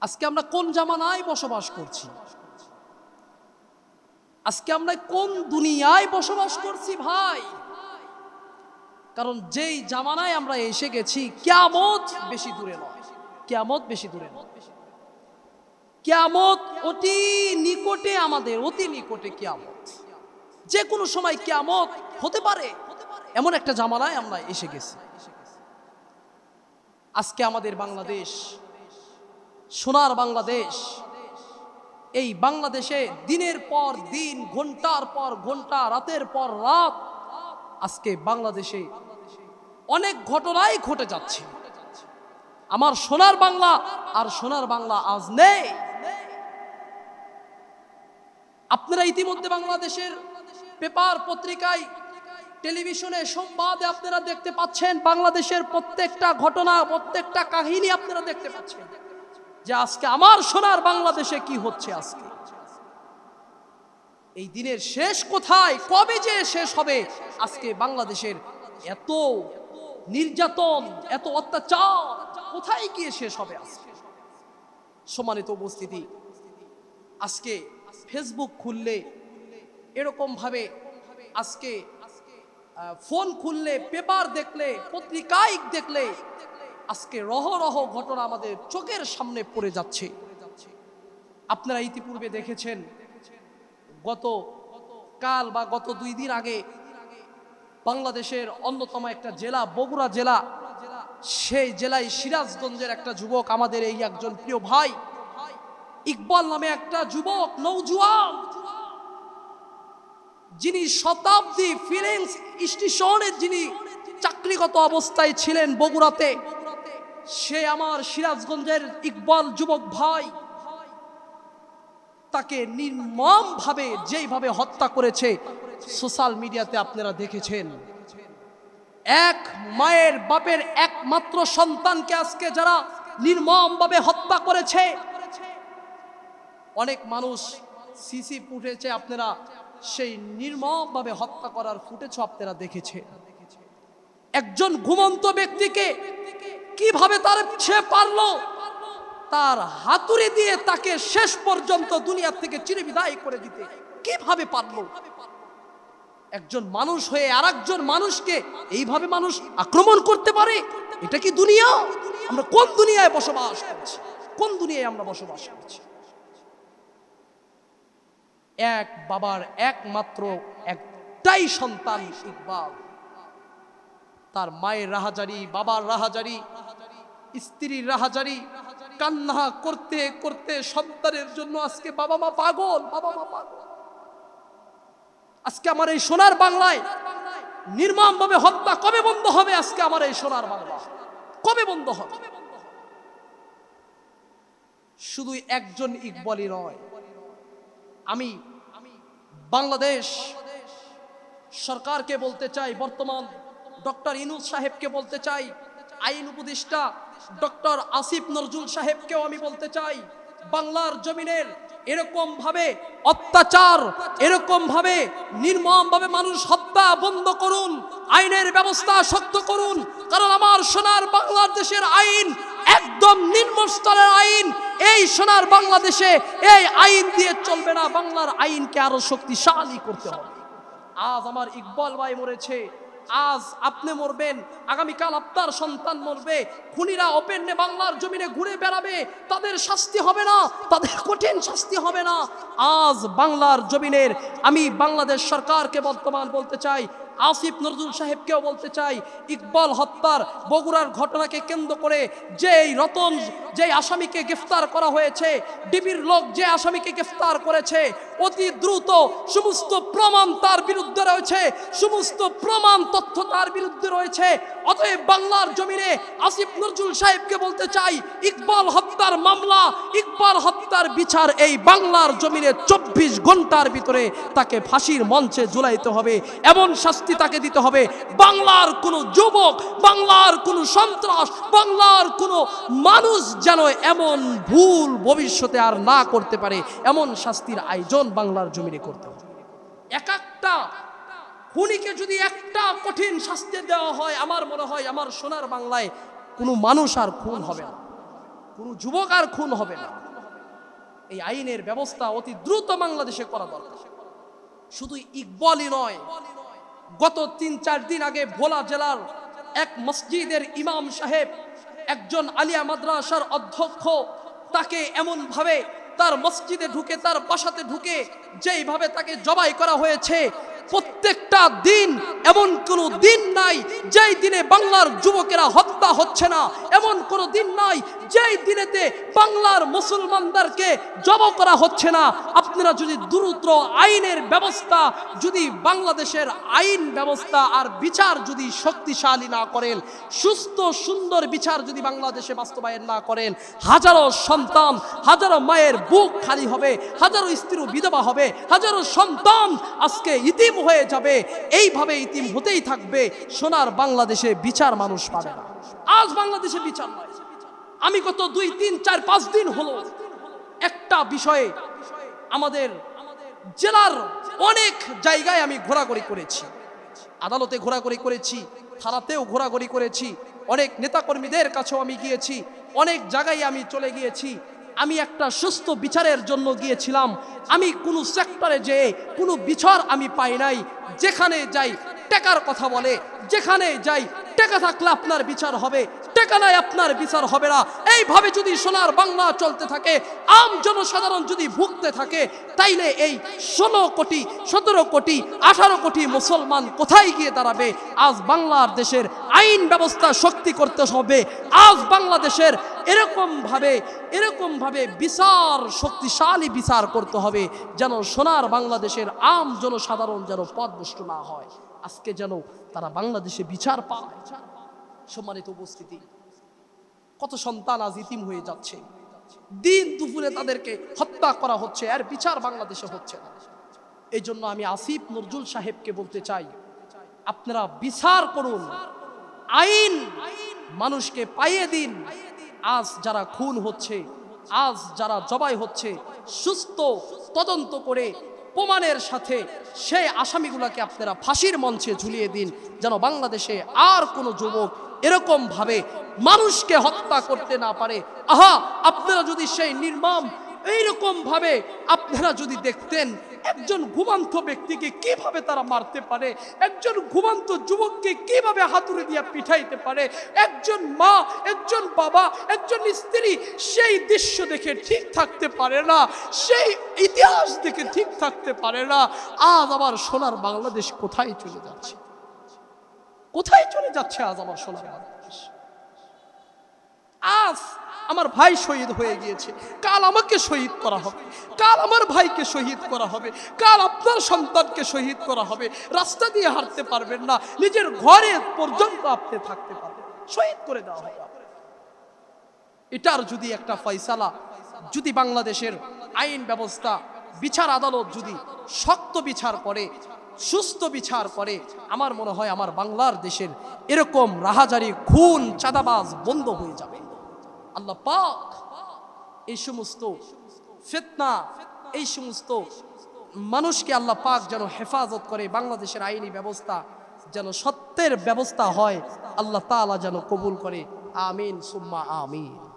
আজকে আমরা কোন জামানায় বসবাস করছি? আজকে আমরা কোন দুনিয়ায় বসবাস করছি ভাই? কারণ যেই জামানায় আমরা এসে গেছি, কেয়ামত বেশি দূরে নয়। কেয়ামত বেশি দূরে নয়। কেয়ামত অতি নিকটে আমাদের, অতি নিকটে কেয়ামত। যে কোনো সময় কেয়ামত হতে পারে। এমন একটা জামানায় আমরা এসে গেছি। আজকে আমাদের বাংলাদেশ সোনার বাংলাদেশ। এই বাংলাদেশে দিনের পর দিন, ঘণ্টার পর ঘণ্টা, রাতের পর রাত আজকে বাংলাদেশে অনেক ঘটনাই ঘটে যাচ্ছে। আমার সোনার বাংলা আর সোনার বাংলা আজ নেই। আপনারা ইতিমধ্যে বাংলাদেশের পেপার পত্রিকায়, টেলিভিশনে, সংবাদে আপনারা দেখতে পাচ্ছেন, বাংলাদেশের প্রত্যেকটা ঘটনা, প্রত্যেকটা কাহিনী আপনারা দেখতে পাচ্ছেন। যে আজকে আমার সোনার বাংলাদেশে কি হচ্ছে আজকে? এই দিনের শেষ কোথায়? কবে যে শেষ হবে? আজকে বাংলাদেশের এত নির্যাতন, এত অত্যাচার কোথায় গিয়ে শেষ হবে আজকে? সমানিত উপস্থিতি, আজকে ফেসবুক খুললে এরকম ভাবে আজকে ফোন খুললে পেপার দেখলে, পত্রিকায় দেখলে আজকে রহ রহ ঘটনা আমাদের চোখের সামনে পড়ে যাচ্ছে। আপনারা ইতিপূর্বে দেখেছেন, গত কাল বা গত দুই দিন আগে বাংলাদেশের অন্যতম একটা জেলা, বগুড়া জেলা, সেই জেলায় সিরাজগঞ্জের একটা যুবক, আমাদের এই একজন প্রিয় ভাই, ইকবাল নামে একটা যুবক নৌজুয়ান যিনি শতাব্দী ফিলিংস স্টেশনের যিনি চাকরিগত অবস্থায় ছিলেন বগুড়াতে সে আমার সিরাজগঞ্জের ইকবাল যুবক ভাই, তাকে নির্মম ভাবে যেইভাবে হত্যা করেছে, সোশ্যাল মিডিয়াতে আপনারা দেখেছেন। এক মায়ের বাপের একমাত্র সন্তানকে আজকে যারা নির্মম ভাবে হত্যা করেছে, অনেক মানুষ সিসি ফুটেছে আপনারা সেই নির্মম ভাবে হত্যা করার ফুটেছ আপনারা দেখেছে একজন ঘুমন্ত ব্যক্তিকে কীভাবে তার সে পারল? তার হাতুড়ি দিয়ে তাকে শেষ পর্যন্ত দুনিয়ার থেকে চিরে বিদায় করে দিতে কীভাবে পারল? একজন মানুষ হয়ে আর একজন মানুষকে এইভাবে মানুষ আক্রমণ করতে পারে? এটা কি দুনিয়া? আমরা কোন দুনিয়ায় বসবাস করছি? কোন দুনিয়ায় আমরা বসবাস করছি? এক বাবার একমাত্র একটাই সন্তান ইকবাল। তার মায়ের রাহাজারি, বাবার রাহাজারি, স্ত্রীর রাহাজারি, কান্না করতে করতে সন্তানের জন্য আজকে বাবা মা পাগল, বাবা মা পাগল। আজকে আমার এই সোনার বাংলায় নির্মম ভাবে হত্যা কবে বন্ধ হবে? আজকে আমার এই সোনার বাংলা কবে বন্ধ হবে? শুধু একজন ইকবলই নয়, আমি বাংলাদেশ সরকারকে বলতে চাই বর্তমান ডক্টর ইনুস সাহেবকে বলতে চাই, আইন উপদেষ্টা ডক্টর আসিফ নজরুল সাহেবকেও আমি বলতে চাই, বাংলার জমিনের এরকম ভাবে অত্যাচার এরকম ভাবে নির্মম ভাবে মানুষ হত্যা বন্ধ করুন, আইনের ব্যবস্থা শক্ত করুন, কারণ আমার সোনার বাংলাদেশের আইন একদম নিম্ন স্তরের আইন, এই সোনার বাংলাদেশে এই আইন দিয়ে চলবে না, বাংলার আইনকে আরও শক্তিশালী করতে হবে। আজ আমার ইকবাল ভাই মরেছে আজ আপনি মরবেন, আগামীকাল আপনার সন্তান মরবে, খুনিরা অপেন্যে বাংলার জমিনে ঘুরে বেড়াবে, তাদের শাস্তি হবে না, তাদের কঠিন শাস্তি হবে না। আজ বাংলার জমিনের, আমি বাংলাদেশ সরকারকে বর্তমান বলতে চাই আসিফ নজরুল সাহেবকেও বলতে চাই, ইকবাল হত্যার বগুড়ার ঘটনাকে কেন্দ্র করে যেই রতন, যেই আসামিকে গ্রেফতার করা হয়েছে, ডিবির লোক যে আসামিকে গ্রেফতার করেছে, অতি দ্রুত সমস্ত প্রমাণ তার বিরুদ্ধে রয়েছে, সমস্ত প্রমাণ তথ্য তার বিরুদ্ধে রয়েছে। অতএব বাংলার জমিনে আসিফ নজরুল সাহেবকে বলতে চাই, ইকবাল হত্যার মামলা, ইকবাল হত্যার বিচার এই বাংলার জমিনে চব্বিশ ঘণ্টার ভিতরে তাকে ফাঁসির মঞ্চে ঝুলাইতে হবে। এমন শাস্তি তাকে দিতে হবে। বাংলার কোনো যুবক, বাংলার কোনো সন্ত্রাস, বাংলার কোনো মানুষ যেন এমন ভুল ভবিষ্যতে আর না করতে পারে, এমন শাস্তির আয়োজন বাংলার জমিনে করতে হবে। এক একটা খুনিকে যদি একটা কঠিন শাস্তি দেওয়া হয়, আমার মনে হয় আমার সোনার বাংলায় কোনো মানুষ আর খুন হবে না। কোনো যুবক আর খুন হবে না। এই আইনের ব্যবস্থা অতি দ্রুত বাংলাদেশে করা দরকার। শুধু ইকবলই নয় গত তিন, চার দিন আগে ভোলা জেলার এক মসজিদের ইমাম সাহেব, একজন আলিয়া মাদ্রাসার অধ্যক্ষ, তাকে এমনভাবে তার মসজিদে ঢুকে, তার বাসাতে ঢুকে যেইভাবে তাকে জবাই করা হয়েছে প্রত্যেকটা দিন এমন কোনো দিন নাই যেই দিনে বাংলার যুবকেরা হত্যা হচ্ছে না। এমন কোনো দিন নাই যেই দিনেতে বাংলার মুসলমানদেরকে জব করা হচ্ছে না। আপনারা যদি দ্রুত আইনের ব্যবস্থা, যদি বাংলাদেশের আইন ব্যবস্থা আর বিচার যদি শক্তিশালী না করেন, সুস্থ, সুন্দর বিচার যদি বাংলাদেশে বাস্তবায়ন না করেন, হাজারো সন্তান, হাজারো মায়ের বুক খালি হবে, হাজারো স্ত্রী বিধবা হবে, হাজারো সন্তান আজকে ইতিম হয়ে যাবে। এইভাবে ইতিম হতেই থাকবে। সোনার বাংলাদেশে বিচার মানুষ পাবে না। আজ বাংলাদেশে বিচার নয়। আমি গত দুই, তিন, চার, পাঁচ দিন হলো একটা বিষয়ে আমাদের জেলার অনেক জায়গায় আমি ঘোরাঘুরি করেছি। আদালতে ঘোরাঘুরি করেছি, থানাতেও ঘোরাঘুরি করেছি। অনেক নেতাকর্মীদের কাছেও আমি গিয়েছি। অনেক জায়গায় আমি চলে গিয়েছি। আমি একটা সুস্থ বিচারের জন্য গিয়েছিলাম। আমি কোনো সেক্টরে যেয়ে কোনো বিচার আমি পাই নাই। যেখানে যাই, টেকার কথা বলে। যেখানে যাই, টেকা থাকলে আপনার বিচার হবে। টেকা আপনার বিচার হবে না। এইভাবে যদি সোনার বাংলা চলতে থাকে, আম জনসাধারণ যদি ভুগতে থাকে, তাইলে এই ষোলো কোটি, সতেরো কোটি, আঠারো কোটি মুসলমান কোথায় গিয়ে দাঁড়াবে? আজ বাংলার দেশের আইন ব্যবস্থা শক্তি করতে হবে। আজ বাংলাদেশের এরকম ভাবে এরকম ভাবে বিচার, শক্তিশালী বিচার করতে হবে, যেন সোনার বাংলাদেশের আম জনসাধারণ যেন পদভ্রষ্ট না হয়। আজকে যেন তারা বাংলাদেশে বিচার পায়। সম্মানিত উপস্থিতি। কত সন্তান আজ ইতিম হয়ে যাচ্ছে। দিন দুপুরে তাদেরকে হত্যা করা হচ্ছে আর বিচার বাংলাদেশে হচ্ছে না। এই জন্য আমি আসিফ নজরুল সাহেবকে বলতে চাই, আপনারা বিচার করুন, আইন মানুষকে পাইয়ে দিন। আজ যারা খুন হচ্ছে, আজ যারা জবাই হচ্ছে, সুস্থ তদন্ত করে প্রমাণের সাথে সেই আসামিগুলোকে আপনারা ফাঁসির মঞ্চে ঝুলিয়ে দিন, যেন বাংলাদেশে আর কোনো যুবক এরকম ভাবে মানুষকে হত্যা করতে না পারে। আহা, আপনারা যদি সেই নির্মম এইরকম ভাবে আপনারা যদি দেখতেন, একজন ঘুমান্ত ব্যক্তিকে কীভাবে তারা মারতে পারে, একজন ঘুমান্ত যুবককে কীভাবে হাতুড়ি দিয়ে পিঠাইতে পারে, একজন মা, একজন বাবা, একজন স্ত্রী সেই দৃশ্য দেখে ঠিক থাকতে পারে না, সেই ইতিহাস দেখে ঠিক থাকতে পারে না। আজ আমার সোনার বাংলাদেশ কোথায় চলে যাচ্ছে? কোথায় চলে যাচ্ছে আজ আমার সোনার বাংলাদেশ আজ আমার ভাই শহীদ হয়ে গিয়েছে। কাল আমাকে শহীদ করা হবে। কাল আমার ভাইকে শহীদ করা হবে। কাল আপনার সন্তানকে শহীদ করা হবে। রাস্তা দিয়ে হাঁটতে পারবেন না। নিজের ঘরে পর্যন্ত আপনি থাকতে পারবেন শহীদ করে দেওয়া হবে। এটার যদি একটা ফয়সালা, যদি বাংলাদেশের আইন ব্যবস্থা, বিচার আদালত যদি শক্ত বিচার করে সুস্থ বিচার করে, আমার মনে হয় আমার বাংলার দেশের এরকম রাহাজারি খুন, চাঁদাবাজ বন্ধ হয়ে যাবে। আল্লাহ পাক এই সমস্ত ফেতনা, এই সমস্ত মানুষকে আল্লাহ পাক যেন হেফাজত করে, বাংলাদেশের আইনি ব্যবস্থা যেন সত্যের ব্যবস্থা হয়, আল্লাহ তাআলা যেন কবুল করে। আমিন, সুম্মা আমিন।